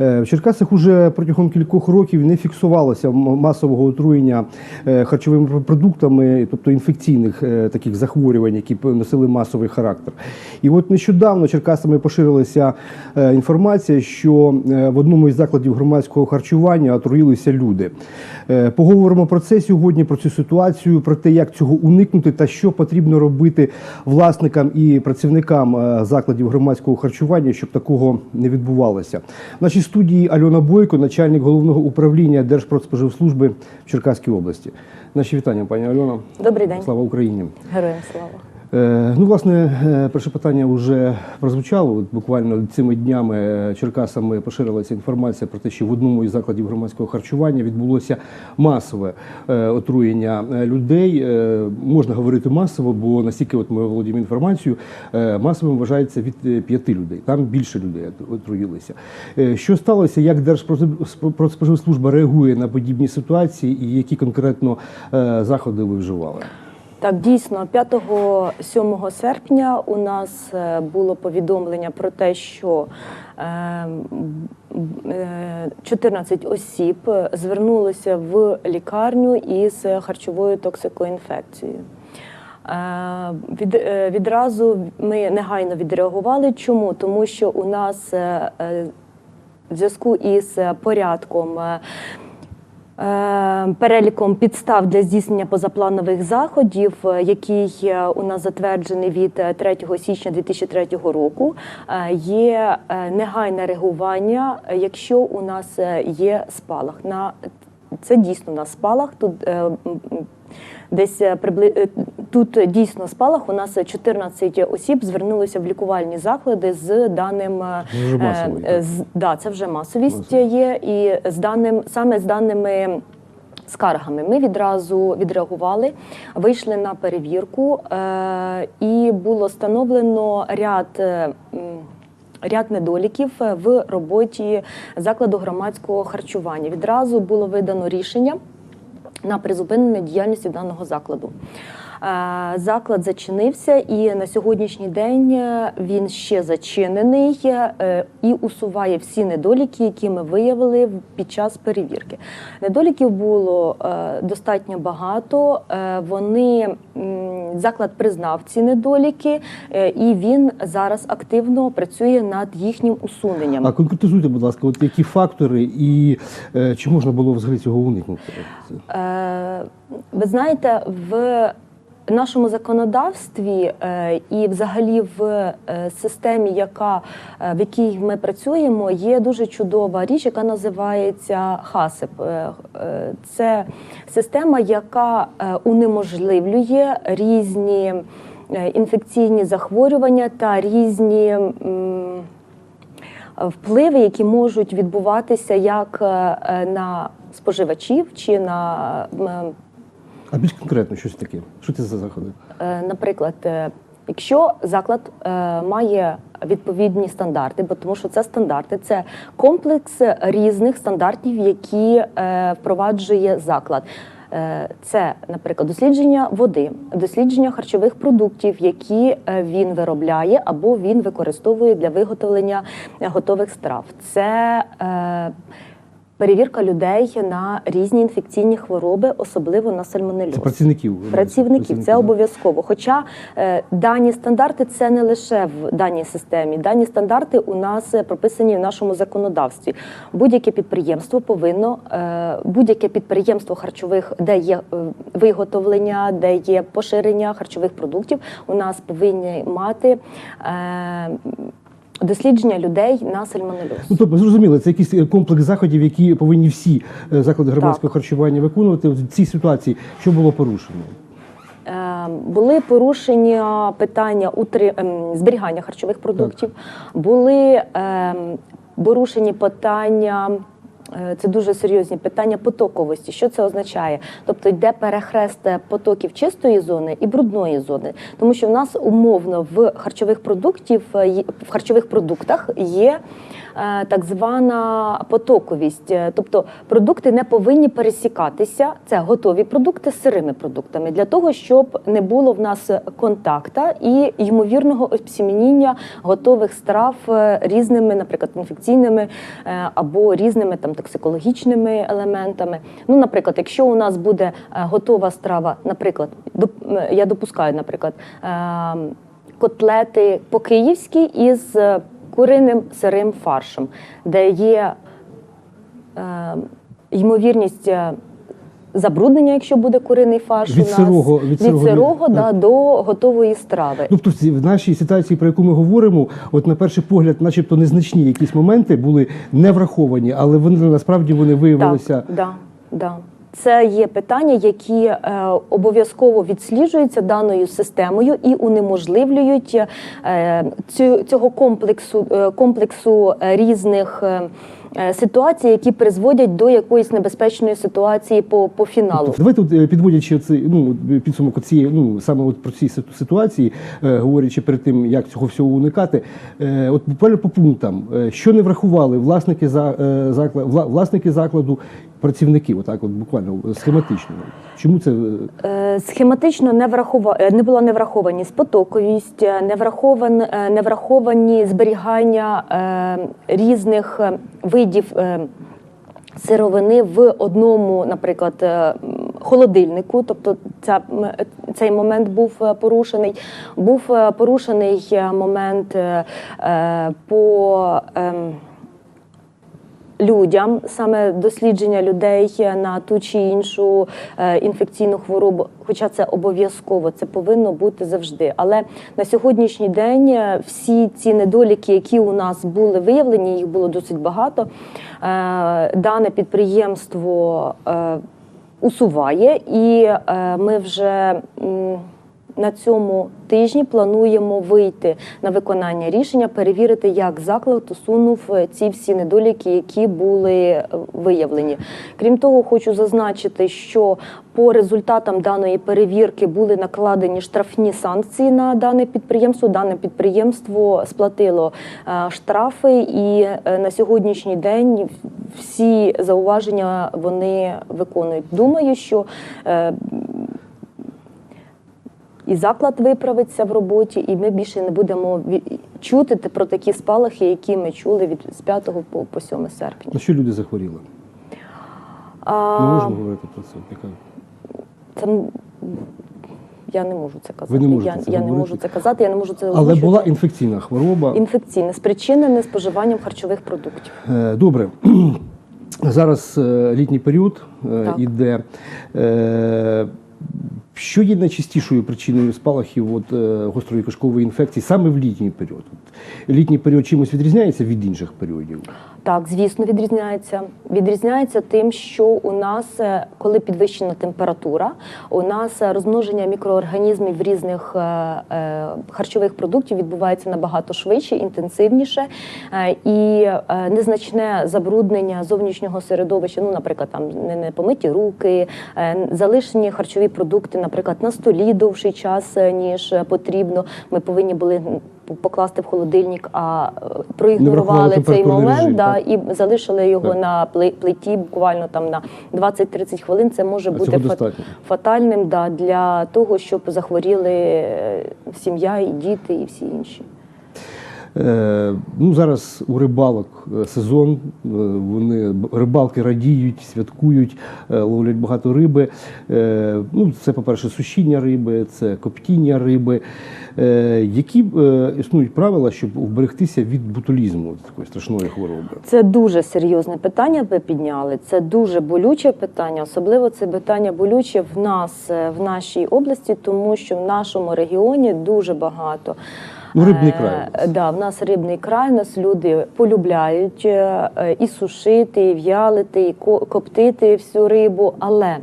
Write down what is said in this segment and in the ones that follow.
Е, В Черкасах уже протягом кількох років не фіксувалося масового отруєння е, харчовими продуктами, тобто інфекційних е, таких захворювань, які носили масовий характер. І от нещодавно Черкасами поширилася інформація, що в одному із закладів громадського харчування отруїлися люди. Поговоримо про це сьогодні, про цю ситуацію, про те, як цього уникнути та що потрібно робити власникам і працівникам закладів громадського харчування, щоб такого не відбувалося. В нашій студії Альона Бойко, начальник головного управління Держпродспоживслужби в Черкаській області. Наші вітання, пані Альона. Добрий день, Слава Україні. героям слава. Е, Ну, власне, е, перше питання вже прозвучало. От буквально цими днями Черкасами поширилася інформація про те, що в одному із закладів громадського харчування відбулося масове е, отруєння людей. Можна говорити масово, бо настільки от ми володіємо інформацією, масовим вважається від п'яти людей. Там більше людей отруїлися. Що сталося? Як Держпродспоживслужба реагує на подібні ситуації, і які конкретно заходи ви вживали? Так, дійсно, 5-7 серпня у нас е, було повідомлення про те, що е, м, е, 14 осіб звернулися в лікарню із харчовою токсикоінфекцією. Е, Від, е, відразу ми негайно відреагували. Чому? Тому що у нас е, е, в зв'язку із порядком. Е, Е, Переліком підстав для здійснення позапланових заходів, е, який е, у нас затверджений від е, 3 січня 2003 року, е, є е, негайне реагування, е, якщо у нас е, є спалах. На це дійсно на спалах. Тут е, десь е, е, тут дійсно спалах. У нас 14 осіб звернулися в лікувальні заклади з даним е, Вже масовий, е, з- да, це вже масовість Масовий. є, і з даним саме з даними. Скаргами ми відразу відреагували, вийшли на перевірку, е, і було встановлено ряд, е, ряд недоліків в роботі закладу громадського харчування. Відразу було видано рішення на призупинення діяльності даного закладу. Е, Заклад зачинився, і на сьогоднішній день е, він ще зачинений е, і усуває всі недоліки, які ми виявили під час перевірки. Недоліків було достатньо багато. Вони заклад признав ці недоліки, і він зараз активно працює над їхнім усуненням. А конкретизуйте, будь ласка, от які фактори і чи можна було взагалі цього уникнути? Ви знаєте, в нашому законодавстві е, і взагалі в е, системі, яка, е, в якій ми працюємо, є дуже чудова річ, яка називається ХАСИП. Е, Це система, яка унеможливлює різні інфекційні захворювання та різні. впливи, які можуть відбуватися як на споживачів чи на, А більш конкретно, щось таке? Що це за заходи? е, наприклад, е, якщо заклад е, має відповідні стандарти, бо тому що це стандарти, це комплекс різних стандартів, які впроваджує заклад. Це, наприклад, дослідження води, дослідження харчових продуктів, які він виробляє або він використовує для виготовлення готових страв. Це е, перевірка людей на різні інфекційні хвороби, особливо на сальмонельоз. Це працівників. Працівників це обов'язково. Хоча е, дані стандарти це не лише в даній системі. Дані стандарти у нас е, прописані в нашому законодавстві. Будь-яке підприємство повинно, е, будь-яке підприємство харчових, де є виготовлення, де є поширення харчових продуктів, у нас повинні мати. Дослідження людей на сальмонелюз. Ну, тобто, зрозуміло, це якийсь е, комплекс заходів, які повинні всі е, заклади громадського харчування виконувати. В цій ситуації що було порушено? Е, Були порушення питання утри... ем, зберігання харчових продуктів, були ем, порушені питання. Е, Це дуже серйозні питання потоковості. Що це означає? Тобто йде перехрест потоків чистої зони і брудної зони, тому що в нас умовно в харчових продуктів е, в харчових продуктах є е, так звана потоковість. Е, Тобто продукти не повинні пересікатися. Це готові продукти з сирими продуктами для того, щоб не було в нас контакта і ймовірного обсімініння готових страв е, різними, наприклад, інфекційними е, або різними там токсикологічними елементами. Ну, наприклад, якщо у нас буде е, готова страва, наприклад, е, я допускаю, наприклад, е, котлети по-київськи із куриним сирим фаршем, де є ймовірність. Забруднення, якщо буде куриний фарш, Від у нас сирого- від від сирого- сирого від- да, до готової страви. Тобто в нашій ситуації, про яку ми говоримо, от на перший погляд, начебто незначні якісь моменти були не враховані, але вони насправді вони виявилися. Так, да, да. Це є питання, які е, обов'язково відсліджуються даною системою і унеможливлюють е, цю, цього комплексу, е, комплексу е, різних. е, е, Ситуацій, які призводять до якоїсь небезпечної ситуації по, по фіналу. Давайте, от, е, підводячи цей ну підсумок цієї, ну саме от про ці ситуації, е, говорячи перед тим, як цього всього уникати, от буквально по пунктам, що не врахували власники за заклад, вла, власники закладу, працівники, отак, от буквально схематично. Чому це е, Е, Схематично не врахова... е, не була не враховані спотоковість, не врахован... не враховані зберігання різних видів сировини в одному, наприклад, холодильнику. Тобто ця, цей момент був порушений. Був порушений момент по. ем, людям, саме дослідження людей на ту чи іншу е, інфекційну хворобу, хоча це обов'язково, це повинно бути завжди. Але на сьогоднішній день е, всі ці недоліки, які у нас були виявлені, їх було досить багато. е, Дане підприємство усуває, і ми вже. На цьому тижні плануємо вийти на виконання рішення, перевірити, як заклад усунув е, ці всі недоліки, які були е, виявлені. Крім того, хочу зазначити, що по результатам даної перевірки були накладені штрафні санкції на дане підприємство. Дане підприємство сплатило е, штрафи, і на сьогоднішній день всі зауваження вони виконують. Думаю, що і заклад виправиться в роботі, і ми більше не будемо чути про такі спалахи, які ми чули від з 5 по, по 7 серпня. на що люди захворіли? А, Не можна говорити про це. Яка Там я не можу це казати. Ви не можете я це я не можу це казати, я не можу це але озвучувати. була інфекційна хвороба. інфекційне спричинене споживанням харчових продуктів. Е, Добре. Зараз е, літній період е, Так. іде. Що є найчастішою причиною спалахів от, е, гострої кишкової інфекції саме в літній період? От, Літній період чимось відрізняється від інших періодів? Так, звісно, відрізняється. Відрізняється тим, що у нас, е, коли підвищена температура, у нас е, розмноження мікроорганізмів різних харчових продуктів відбувається набагато швидше, інтенсивніше, і незначне забруднення зовнішнього середовища, ну, наприклад, там не, помиті руки, залишені харчові продукти, наприклад, на столі довший час, е, ніж е, потрібно. Ми повинні були покласти в холодильник, а е, проігнорували цей момент. режим, да, так. і залишили його Так. на пли- плиті буквально там на 20-30 хвилин. Це може А бути фат- фатальним да, для того, щоб захворіли сім'я і діти, і всі інші. Е, ну, зараз у рибалок е, сезон, е, вони рибалки радіють, святкують, ловлять багато риби. Ну, це, по-перше, сушіння риби, це коптіння риби. Які існують правила, щоб вберегтися від ботулізму, такої страшної хвороби? Це дуже серйозне питання. Ви підняли. Це дуже болюче питання. Особливо це питання болюче в нас в нашій області, тому що в нашому регіоні дуже багато. Ну, рибний Е, край нас. Да, в нас рибний край. Нас люди полюбляють е, е, і сушити, і в'ялити, і коптити всю рибу. Але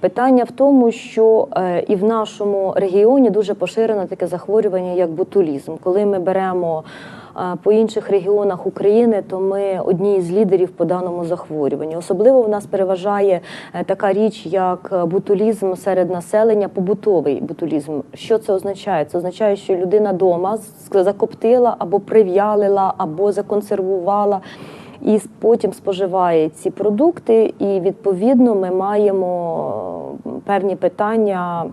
питання в тому, що е, і в нашому регіоні дуже поширено таке захворювання, як ботулізм. Коли ми беремо е, по інших регіонах України, то ми одні з лідерів по даному захворюванню. Особливо в нас переважає е, така річ, як е, ботулізм серед населення, побутовий ботулізм. Що це означає? Це означає, що людина вдома закоптила або прив'ялила, або законсервувала. І потім споживає ці продукти, і відповідно ми маємо е, певні питання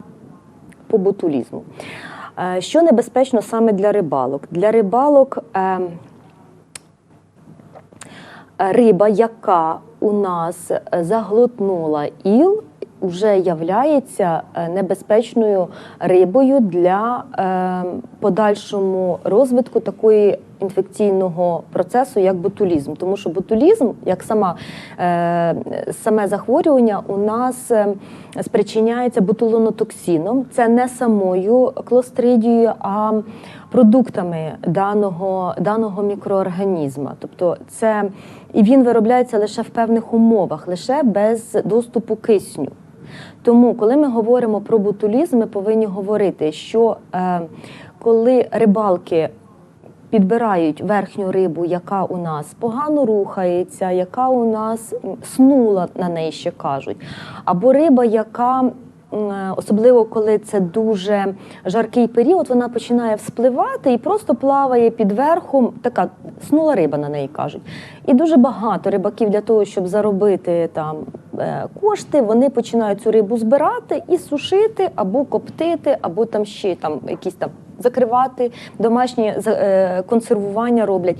по ботулізму. Е, Що небезпечно саме для рибалок? Для рибалок е, риба, яка у нас е, заглотнула іл, вже являється е, небезпечною рибою для е, подальшому розвитку такої інфекційного процесу, як ботулізм. Тому що ботулізм, як сама, е, саме захворювання, у нас спричиняється ботулонотоксином. Це не самою клостридією, а продуктами даного, даного мікроорганізма. Тобто це і він виробляється лише в певних умовах, лише без доступу кисню. Тому, коли ми говоримо про бутулізм, ми повинні говорити, що е, коли рибалки підбирають верхню рибу, яка у нас погано рухається, яка у нас снула на неї ще кажуть, або риба, яка Особливо коли це дуже жаркий період, вона починає вспливати і просто плаває під верхом. Така снула риба на неї кажуть. І дуже багато рибаків для того, щоб заробити там е, кошти, вони починають цю рибу збирати і сушити, або коптити, або там ще там якісь там закривати, домашні е, консервування роблять.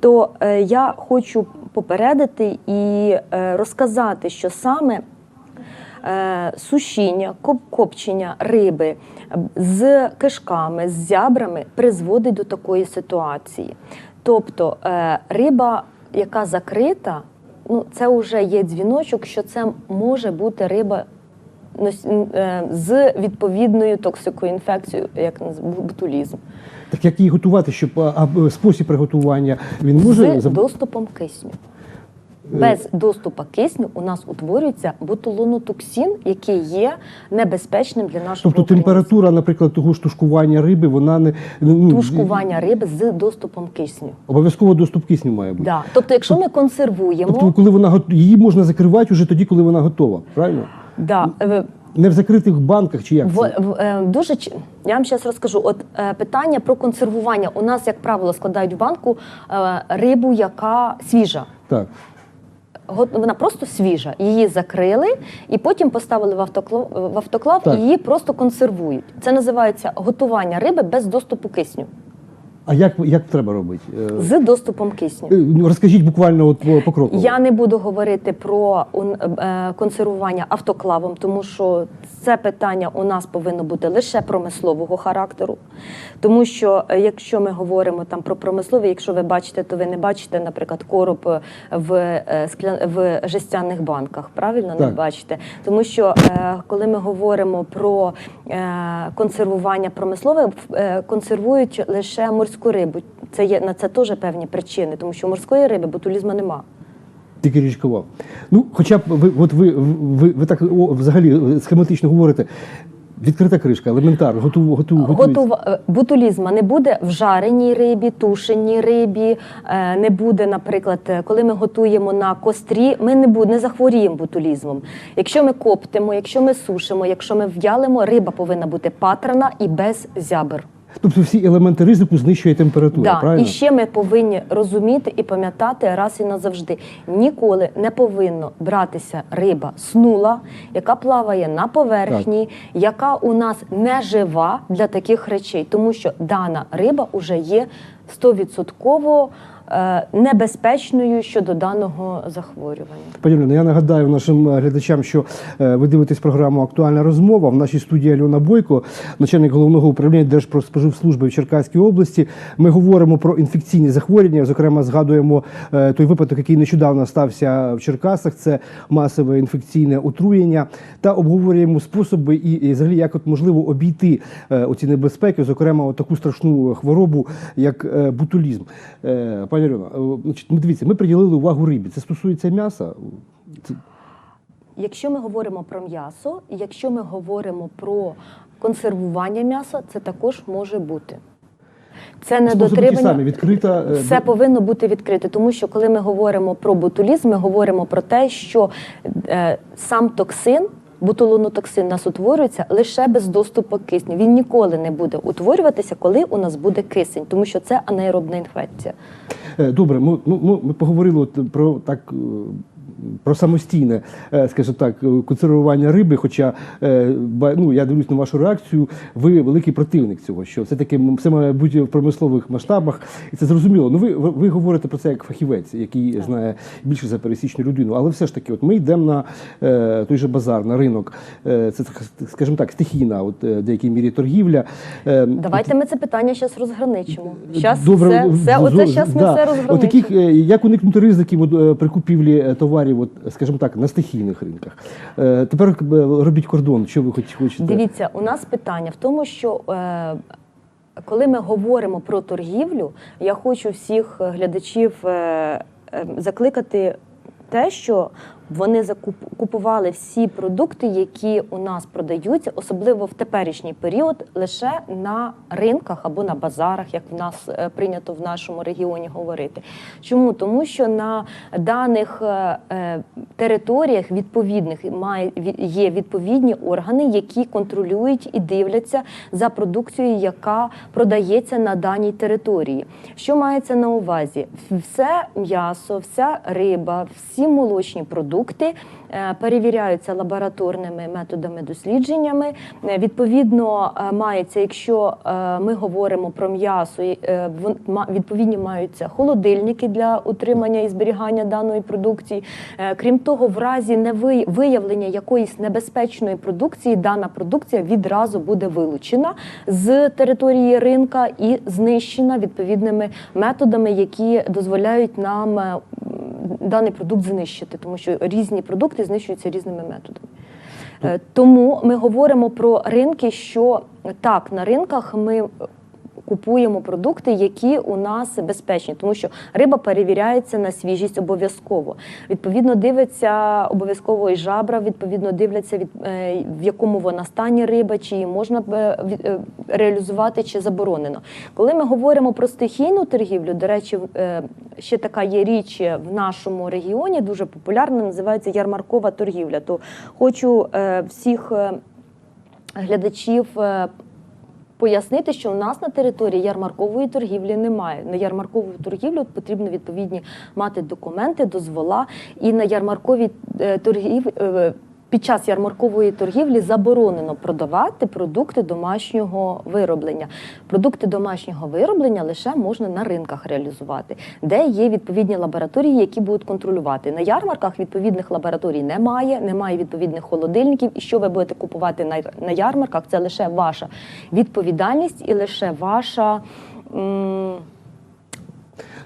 То е, я хочу попередити і е, розказати, що саме е, сушіння, копчення риби з кишками, з зябрами призводить до такої ситуації. Тобто е, риба, яка закрита, ну це вже є дзвіночок, що це може бути риба е, з відповідною токсикою інфекцією, як ботулізм, Так як її готувати, щоб а, а, спосіб приготування він може з доступом кисню. Без доступу кисню у нас утворюється ботулонотоксин, який є небезпечним для нашого Тобто організму. температура, наприклад, того ж тушкування риби, вона не ну, тушкування риби з доступом кисню. Обов'язково доступ кисню має бути. Да. Тобто, якщо ми консервуємо, Тобто, коли вона її можна закривати вже тоді, коли вона готова, правильно? да, е, Не в закритих банках чи як в, це? в, е, дуже ч- я вам зараз розкажу. От е, питання про консервування. У нас, як правило, складають в банку е, рибу, яка свіжа. Так. Вона просто свіжа. Її закрили і потім поставили в автоклав, в автоклав Так. і її просто консервують. Це називається готування риби без доступу кисню. А як, як треба робити? Е, З доступом кисню. е, ну, Розкажіть буквально от по, кроку. Я не буду говорити про е, консервування автоклавом, тому що це питання у нас повинно бути лише промислового характеру. Тому що якщо ми говоримо там про промислові, якщо ви бачите, то ви не бачите, наприклад, короб в, е, в жестяних банках. Правильно не бачите? Тому що коли ми говоримо про консервування промислове, консервують лише морську рибу. Це є на це теж певні причини, тому що морської риби ботулізму нема. Тільки річкова. Ну, хоча б ви, от ви, ви, ви так о, взагалі е, схематично говорите. Відкрита кришка, елементар, готу, готу. Готова е, ботулізма не буде в жареній рибі, тушеній рибі, е, не буде, наприклад, коли ми готуємо на кострі, ми не буде, не захворіємо ботулізмом. Якщо ми коптимо, якщо ми сушимо, якщо ми в'ялимо, риба повинна бути патрана і без зябр. Тобто всі елементи ризику знищує температура, Да. правильно? І ще ми повинні розуміти і пам'ятати раз і назавжди. Ніколи не повинно братися риба снула, яка плаває на поверхні, яка у нас не жива для таких речей, тому що дана риба вже є 100% е, небезпечною щодо даного захворювання. Пані я нагадаю нашим е, глядачам, що е, ви дивитесь програму Актуальна розмова. В нашій студії Альона Бойко, начальник головного управління Держпродспоживслужби в Черкаській області. Ми говоримо про інфекційні захворювання. Зокрема, згадуємо е, той випадок, який нещодавно стався в Черкасах. Це масове інфекційне отруєння, та обговорюємо способи і, і взагалі як от можливо обійти е, оці небезпеки, зокрема, таку страшну хворобу, як е, ботулізм. Е, Пані е, значить, ми дивіться, ми приділили увагу рибі. Це стосується м'яса. Це- Якщо ми говоримо про м'ясо, якщо ми говоримо про консервування м'яса, це також може бути. Це недотримання. самі, відкрита. е, Все повинно бути відкрите, тому що коли ми говоримо про ботулізм, ми говоримо про те, що е, сам токсин. Ботулонотоксин у нас утворюється лише без доступу кисню. Він ніколи не буде утворюватися, коли у нас буде кисень, тому що це анаеробна інфекція. Е, Добре, ми, ми, ми поговорили про так. Про самостійне, е, скажімо так, консервування риби. Хоча е, ну, я дивлюсь на вашу реакцію, ви великий противник цього, що все-таки м- все має бути в промислових масштабах, і це зрозуміло. Ну ви, ви, говорите про це як фахівець, який знає більше за пересічну людину. Але все ж таки, от ми йдемо на е, той же базар, на ринок. Це, скажімо так, стихійна, от в деякій мірі торгівля. Давайте ми це питання зараз розграничимо. Щас Добре, все, все, оце зараз ми да. все От таких, як уникнути ризиків от, при купівлі е, товарів, от, скажімо так, на стихійних ринках. Е, Тепер е, робіть кордон, що ви хоч- хочете. Дивіться, у нас питання в тому, що е, коли ми говоримо про торгівлю, я хочу всіх глядачів закликати те, що вони закуп- купували всі продукти, які у нас продаються, особливо в теперішній період, лише на ринках або на базарах, як в нас е, прийнято в нашому регіоні говорити. Чому? Тому що на даних е, е, територіях відповідних має є відповідні органи, які контролюють і дивляться за продукцією, яка продається на даній території. Що мається на увазі? Все м'ясо, вся риба, всі молочні продукти е, перевіряються лабораторними методами дослідженнями. Е, Відповідно, е, мається, якщо ми говоримо про м'ясо, відповідні маються холодильники для утримання і зберігання даної продукції. Крім того, в разі виявлення якоїсь небезпечної продукції, дана продукція відразу буде вилучена з території ринка і знищена відповідними методами, які дозволяють нам даний продукт знищити, тому що різні продукти знищуються різними методами. Е, Тому ми говоримо про ринки, що так, на ринках ми купуємо продукти, які у нас безпечні, тому що риба перевіряється на свіжість обов'язково. Відповідно, дивиться обов'язково і жабра, відповідно дивляться від е, в якому вона стані риба, чи її можна е, е, реалізувати, чи заборонено. Коли ми говоримо про стихійну торгівлю, до речі, ще така є річ в нашому регіоні, дуже популярна, називається ярмаркова торгівля. То хочу всіх глядачів. Пояснити, що у нас на території ярмаркової торгівлі немає. На ярмаркову торгівлю потрібно відповідні мати документи, дозвола. І на ярмарковій е, торгів е, під час ярмаркової торгівлі заборонено продавати продукти домашнього вироблення. Продукти домашнього вироблення лише можна на ринках реалізувати, де є відповідні лабораторії, які будуть контролювати. На ярмарках відповідних лабораторій немає, немає відповідних холодильників. І що ви будете купувати на, на ярмарках, це лише ваша відповідальність і лише ваша. м,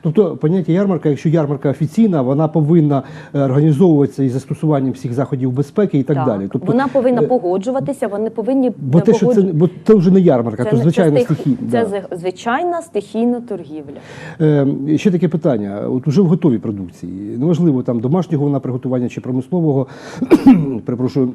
Тобто поняття ярмарка, якщо ярмарка офіційна, вона повинна е, організовуватися із застосуванням всіх заходів безпеки і так, далі. Тобто, вона повинна е, погоджуватися, вони повинні бо те, що це бо це вже не ярмарка, то не- звичайно стих- стихійна. Це да. звичайна стихійна торгівля. Е, ще таке питання: от уже в готовій продукції, неважливо там домашнього вона приготування чи промислового, перепрошую,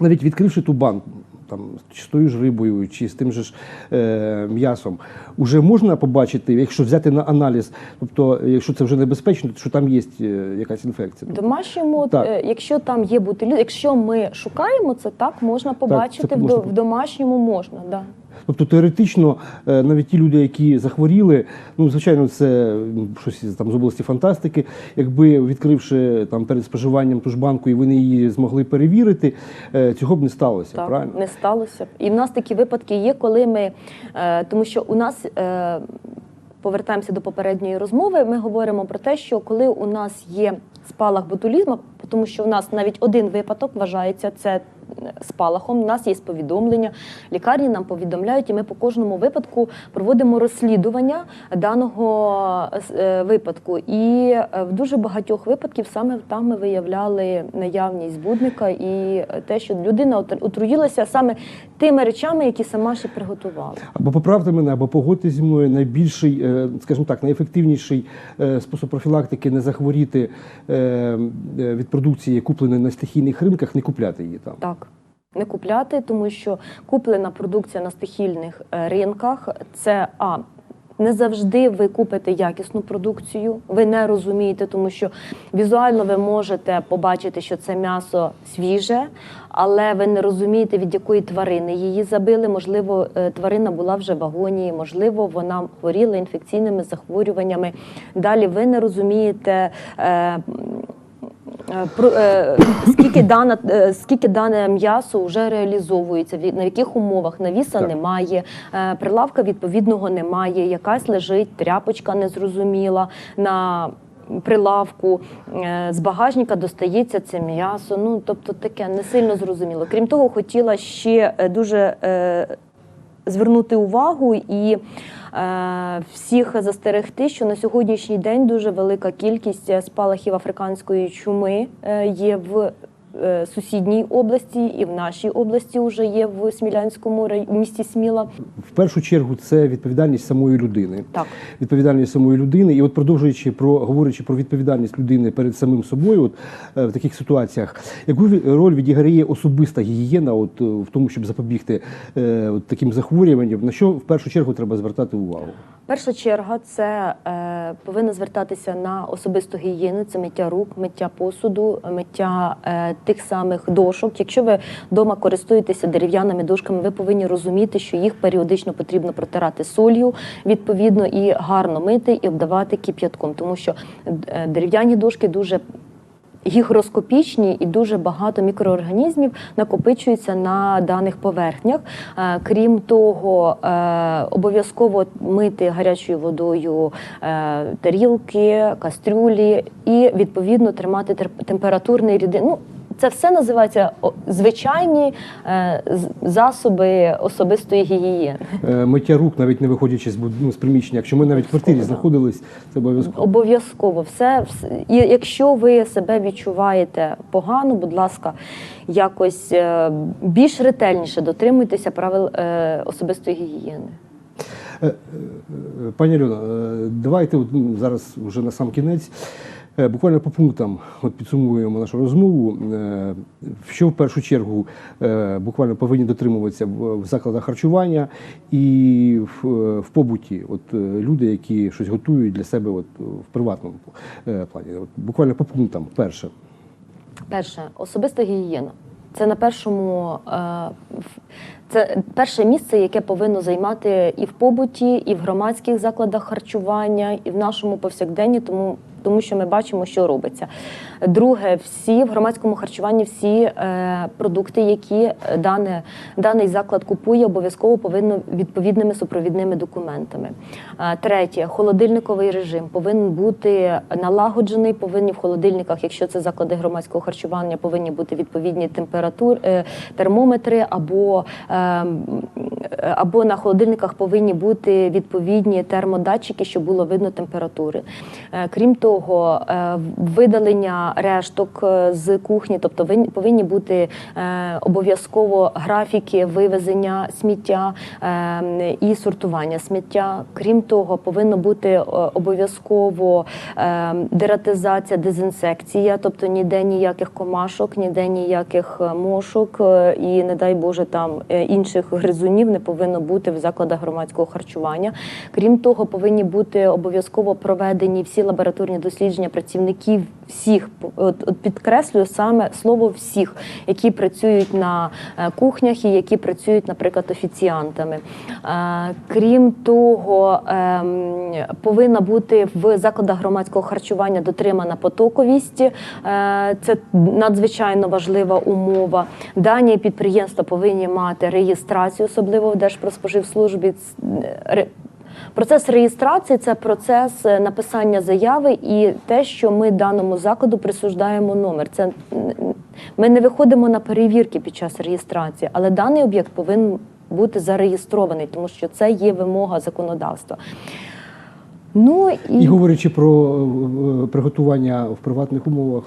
навіть відкривши ту банку. Там чи з тою ж рибою, чи з тим же ж е, м'ясом, уже можна побачити, якщо взяти на аналіз, тобто, якщо це вже небезпечно, то що там є е, якась інфекція. В домашньому, Так. е, якщо там є бутилі, якщо ми шукаємо це, так можна побачити це в, можна в домашньому можна. Да. Тобто теоретично е, навіть ті люди, які захворіли, ну звичайно, це щось там з області фантастики. Якби відкривши там перед споживанням ту ж банку і вони її змогли перевірити, е, цього б не сталося. Так, Правильно? не сталося. І в нас такі випадки є, коли ми, е, тому що у нас. Повертаємося до попередньої розмови. Ми говоримо про те, що коли у нас є спалах ботулізму, тому що у нас навіть один випадок вважається це спалахом. У нас є повідомлення. Лікарні нам повідомляють, і ми по кожному випадку проводимо розслідування даного е, випадку. І е, в дуже багатьох випадків саме там ми виявляли наявність збудника і е, те, що людина отр- отруїлася саме тими речами, які сама ще приготувала. Або поправте мене, або погодьте зі мною найбільший, е, скажімо так, найефективніший е, спосіб профілактики не захворіти е, е, від продукції, купленої на стихійних ринках, не купляти її там. Так. Не купляти, тому що куплена продукція на стихільних е, ринках це а Не завжди ви купите якісну продукцію, ви не розумієте, тому що візуально ви можете побачити, що це м'ясо свіже, але ви не розумієте, від якої тварини її забили. Можливо, е, тварина була вже в агонії, можливо, вона хворіла інфекційними захворюваннями. Далі ви не розумієте. Е, Е, про е, скільки дана е, скільки дане м'ясо вже реалізовується, на яких умовах навіса Так. немає, е, прилавка відповідного немає, якась лежить тряпочка незрозуміла на прилавку, е, з багажника достається це м'ясо. Ну тобто таке не сильно зрозуміло. Крім того, хотіла ще дуже. е, Звернути увагу і всіх застерегти, що на сьогоднішній день дуже велика кількість е, спалахів африканської чуми е, є в е, сусідній області, і в нашій області вже є в Смілянському місті Сміла. В першу чергу це відповідальність самої людини. Так. Відповідальність самої людини, і от продовжуючи про говорячи про відповідальність людини перед самим собою, от е, в таких ситуаціях, яку роль відіграє особиста гігієна, от е, в тому, щоб запобігти е, от таким захворюванням, на що в першу чергу треба звертати увагу? Перша черга це е, повинна звертатися на особисту гігієну, це миття рук, миття посуду, миття е, тих самих дошок. Якщо ви вдома користуєтеся дерев'яними дошками, ви повинні розуміти, що їх періодично потрібно протирати солью, відповідно, і гарно мити і обдавати кип'ятком, тому що е, дерев'яні дошки дуже гігроскопічні і дуже багато мікроорганізмів накопичуються на даних поверхнях. Е, Крім того, е, обов'язково мити гарячою водою е, тарілки, кастрюлі і відповідно тримати температурний рідин. Ну, це все називається звичайні е, засоби особистої гігієни. Е, Миття рук, навіть не виходячи з ну, з приміщення, якщо ми навіть в квартирі знаходились, це обов'язково. Обов'язково все. І якщо ви себе відчуваєте погано, будь ласка, якось е, більш ретельніше дотримуйтеся правил особистої гігієни. Пані Альона, давайте ну, зараз вже на сам кінець. Е, Буквально по пунктам от підсумуємо нашу розмову. Е, Що в першу чергу е, буквально повинні дотримуватися в закладах харчування і в, побуті, от люди, які щось готують для себе от, в приватному плані. От, буквально по пунктам. Перше. Перше, особиста гігієна. Це на першому це перше місце, яке повинно займати і в побуті, і в громадських закладах харчування, і в нашому повсякденні, тому, тому що ми бачимо, що робиться. Друге, всі в громадському харчуванні всі е, продукти, які дане, даний заклад купує, обов'язково повинно відповідними супровідними документами. Е, Третє, холодильниковий режим повинен бути налагоджений. Повинні в холодильниках, якщо це заклади громадського харчування, повинні бути відповідні температури, е, термометри або, е, або на холодильниках повинні бути відповідні термодатчики, щоб було видно температури. Е, Крім того, е, видалення решток е, з кухні, тобто вин- повинні бути е, обов'язково графіки вивезення сміття е, і сортування сміття. Крім того, повинно бути е, обов'язково е, дератизація, дезінсекція, тобто ніде ніяких комашок, ніде ніяких мошок і, не дай Боже, там інших гризунів не повинно бути в закладах громадського харчування. Крім того, повинні бути обов'язково проведені всі лабораторні дослідження працівників всіх. От, підкреслюю саме слово всіх, які працюють на е, кухнях і які працюють, наприклад, офіціантами. Е, Крім того, ем, повинна бути в закладах громадського харчування дотримана потоковість. Е, Це надзвичайно важлива умова. Дані підприємства повинні мати реєстрацію, особливо в Держпродспоживслужбі. Процес реєстрації це процес е, написання заяви і те, що ми даному закладу присуждаємо номер. Це ми не виходимо на перевірки під час реєстрації, але даний об'єкт повинен бути зареєстрований, тому що це є вимога законодавства. Ну і, І говорячи про е, приготування в приватних умовах,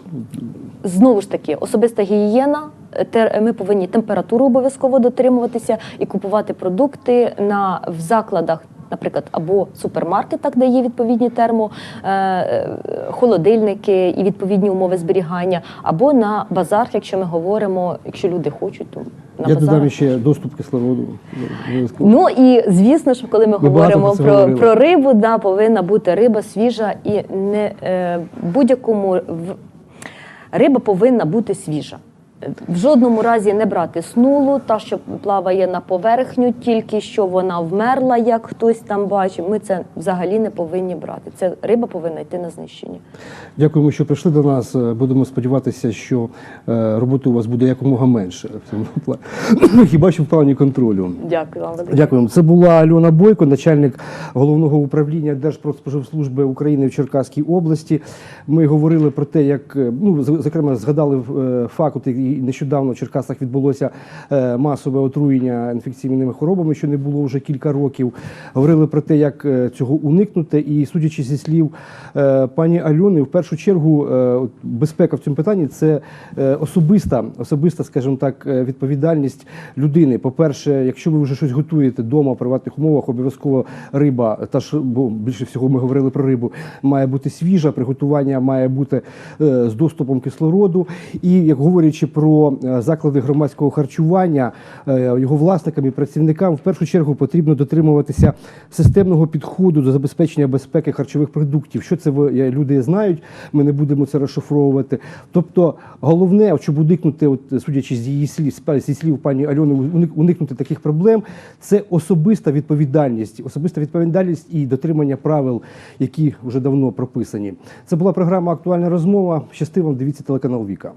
знову ж таки, особиста гігієна. е, Ми повинні температуру обов'язково дотримуватися і купувати продукти на в закладах. Наприклад, або супермаркетах, де є відповідні термо, е, е, холодильники і відповідні умови зберігання, або на базарах, якщо ми говоримо, якщо люди хочуть, то на Я додам ще доступ кислороду. Ну і звісно ж, коли ми Ми говоримо про про, говорили. про рибу, да, повинна бути риба свіжа і не е, будь-якому в, риба повинна бути свіжа. В жодному разі не брати снулу, та що плаває на поверхню, тільки що вона вмерла, як хтось там бачив. Ми це взагалі не повинні брати. Це риба повинна йти на знищення. Дякуємо, що прийшли до нас. Е, Будемо сподіватися, що е, роботи у вас буде якомога менше в цьому плані. Хіба що в плані контролю. Дякую вам велике. Дякуємо. Це була Альона Бойко, начальник головного управління Держпродспоживслужби України в Черкаській області. Ми говорили про те, як е, ну зокрема згадали факт, от і нещодавно в Черкасах відбулося е, масове отруєння інфекційними хворобами, що не було вже кілька років. Говорили про те, як е, цього уникнути. І судячи зі слів е, пані Альони, в першу чергу безпека в цьому питанні це особиста, особиста, скажімо так, відповідальність людини. По-перше, якщо ви вже щось готуєте вдома в приватних умовах, обов'язково риба, та ж бо більше всього ми говорили про рибу, має бути свіжа, приготування має бути з доступом кислороду. І як говорячи про е, заклади громадського харчування, е, його власникам і працівникам в першу чергу потрібно дотримуватися системного підходу до забезпечення безпеки харчових продуктів. Що це люди знають? Ми не будемо це розшифровувати. Тобто, головне, щоб уникнути, от судячи з її слів, зі слів пані Альони, уник- уникнути таких проблем, це особиста відповідальність, особиста відповідальність і дотримання правил, які вже давно прописані. Це була програма Актуальна розмова. Щасти вам, дивіться телеканал Віка.